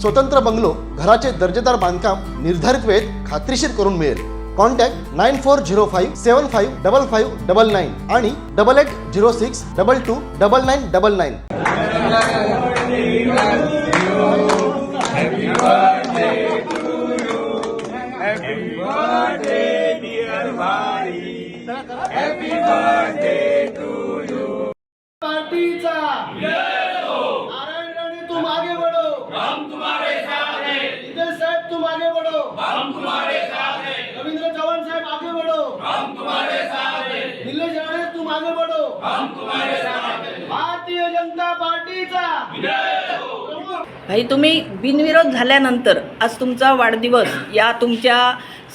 स्वतंत्र बंगलो घराचे दर्जेदार बांधकाम निर्धारित वेळेत खात्रीशीर करून मिळेल. Contact nine four zero five seven five double five double nine आणि double eight zero six double two double nine double nine. तुम आगे बढ़ो हम तुम्हारे साथ हैं रविंद्र चौहान साहब आगे बढ़ो हम तुम्हारे साथ हैं निलेश राणे तुम आगे बढ़ो हम तुम्हारे साथ हैं भारतीय जनता पार्टीचा. भाई तुम्ही बिनविरोध झाल्यानंतर आज तुमचा वाढदिवस या तुमच्या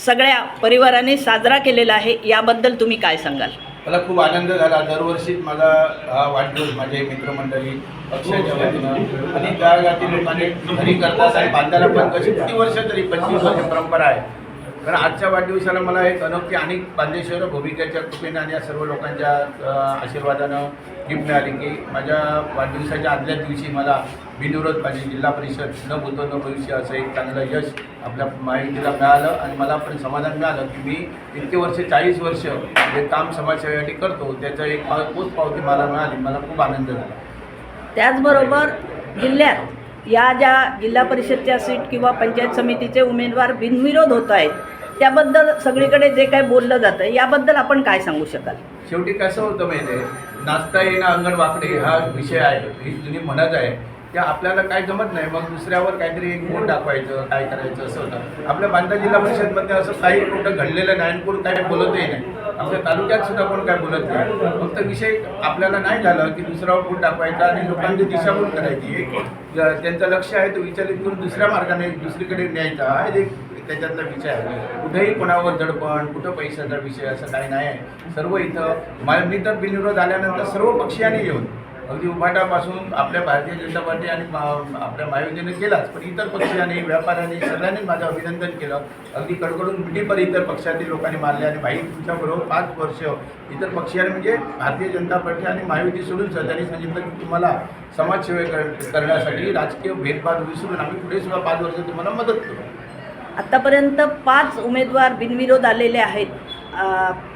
सगळ्या परिवाराने साजरा केलेला आहे. याबद्दल तुम्ही काय सांगाल? मला खूप आनंद झाला. दरवर्षीच माझा हा वाढदिवस माझे मित्रमंडळी पक्षाच्या वतीनं आणि त्या गाती लोकांनी घरी करतात आणि बांधायला पण कशी किती वर्ष तरी पंचवीस वर्ष परंपरा आहे. तर आजच्या वाढदिवसाला मला एक अनोखी आणि बांदेश्वर भूमिकेच्या कृपेनं आणि या सर्व लोकांच्या आशीर्वादानं गिफ्ट मिळाली की माझ्या वाढदिवसाच्या आदल्या दिवशी मला बिनविरोध माझी जिल्हा परिषद न भूतो न भविष्य असं एक चांगलं यश आपल्या माहितीला मिळालं आणि मला पण समाधान मिळालं की मी इतके वर्ष चाळीस वर्ष जे काम समाजसेवेसाठी करतो त्याचं एक पोच पावती मला मिळाली मला खूप आनंद झाला. त्याचबरोबर जिल्ह्यात या ज्या जिल्हा परिषदच्या सीट किंवा पंचायत समितीचे उमेदवार बिनविरोध होत आहेत त्याबद्दल सगळीकडे जे काही बोललं जातं याबद्दल आपण काय सांगू शकाल? शेवटी कसं होतं माहिती आहे नाचता येणं अंगण वाकडे हा विषय आहे ही जुनी म्हणत आहे. त्या आपल्याला काय जमत नाही मग दुसऱ्यावर काहीतरी एक बोट दाखवायचं काय करायचं असं होतं. आपल्या बांधा जिल्हा परिषदमध्ये असं काही कुठं घडलेलं नाही आणि कोण काय बोलतही नाही. आमच्या तालुक्यात सुद्धा कोण काय बोलत नाही. फक्त विषय आपल्याला नाही झालं की दुसऱ्यावर बोट दाखवायचा आणि लोकांची दिशाभूल करायची. एक त्यांचं लक्ष आहे तो विचारित करून दुसऱ्या मार्गाने दुसरीकडे न्यायचा हा एक त्याच्यातला विषय आहे कुठेही कोणावर दडपण कुठं पैशाचा विषय असं काही नाही आहे. सर्व इथं मा- मी तर बिनविरोध आल्यानंतर सर्व पक्षीयांनी येऊन अगदी उभाटापासून आपल्या भारतीय जनता पार्टी आणि आपल्या महायुतीने केलाच पण इतर पक्षांनी व्यापाऱ्यांनी सगळ्यांनी माझं अभिनंदन केलं. अगदी कडकडून मिठीपर इतर पक्षातील लोकांनी मारले आणि भाई तुमच्याबरोबर पाच वर्ष इतर पक्षीयांनी म्हणजे भारतीय जनता पार्टी आणि महायुती सोडून सर त्यांनी सांगितलं की तुम्हाला समाजसेवे कर- करण्यासाठी राजकीय भेदभाव विसरून आम्ही पुढे सुद्धा पाच वर्ष तुम्हाला मदत करू. आत्तापर्यंत पाच उमेदवार बिनविरोध आलेले आहेत.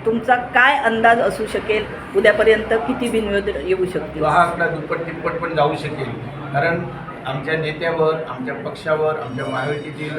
तुमचा काय अंदाज असू शकेल? उद्यापर्यंत किती बिनविरोध येऊ शकतील? हा आकडा दुप्पट तिप्पट पण जाऊ शकेल. कारण आमच्या नेत्यावर आमच्या पक्षावर आमच्या महायुतीतील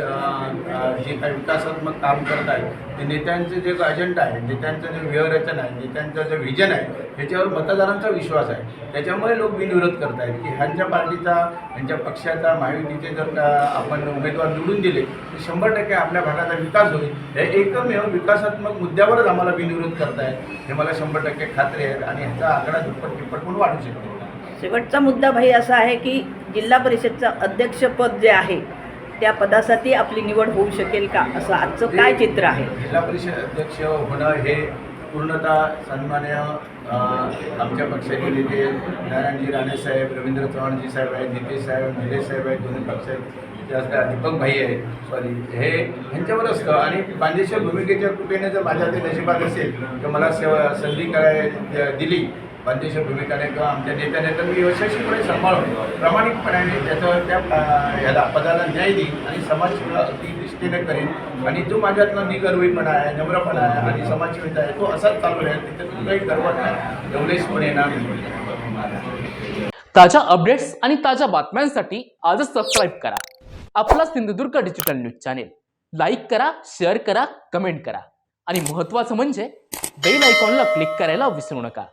जे काही विकासात्मक काम करत आहेत ते नेत्यांचं जे अजेंडा आहे नेत्यांचं जे व्यवरचन आहे नेत्यांचं जे व्हिजन आहे त्याच्यावर मतदारांचा विश्वास आहे. त्याच्यामुळे लोक बिनविरोध करत आहेत की ह्यांच्या पार्टीचा ह्यांच्या पक्षाचा महायुतीचे जर का आपण उमेदवार निवडून दिले तर शंभर टक्के आपल्या भागाचा विकास होईल. हे एकमेव विकासात्मक मुद्द्यावरच आम्हाला बिनविरोध करतायत. हे मला शंभर टक्के खात्री आहे आणि ह्याचा आकडा दुप्पट तिप्पट पण वाढू शकतो. शेवटचा मुद्दा भाई असा आहे की जिल्हा परिषदचं अध्यक्षपद जे आहे त्या पदासाठी आपली निवड होऊ शकेल का? असं आजचं काय चित्र आहे? जिल्हा परिषद अध्यक्ष होणं हे पूर्णतः सन्मान्य आमच्या पक्षाचे नेते नारायणजी राणेसाहेब रवींद्र चव्हाणजी साहेब आहेत नितेश साहेब निलेश साहेब आहेत दोन्ही पक्षाचे असतात दीपक भाई आहेत सॉरी हे ह्यांच्यावर असतं आणि बांदेश्वर भूमिकेच्या कृपेने जर माझ्या ते नशिबात असेल तर मला सेवा संधी कराय दिली बांदेश्वर भूमिकाने किंवा आमच्या नेत्याने तर मी यशस्वीपणे सांभाळून प्रामाणिकपणाने त्याचं त्या ह्याला पदाला न्याय देईन आणि समाजसेवा अगदी दृष्टीने करेन. आणि जो माझ्यातला निगर्वीपणा आहे नम्रपणा आहे आणि समाजसेवेचा आहे तो असाच चालू राहील. तिथे कुठलाही गर्व नाही. एवढेच पण येणार ताज्या अपडेट्स आणि ताज्या बातम्यांसाठी आजच सबस्क्राईब करा. आपला Sindhudurg digital news channel like करा शेअर करा कमेंट करा. आणि महत्त्वाचं म्हणजे बेल आयकॉनला क्लिक करायला विसरू नका.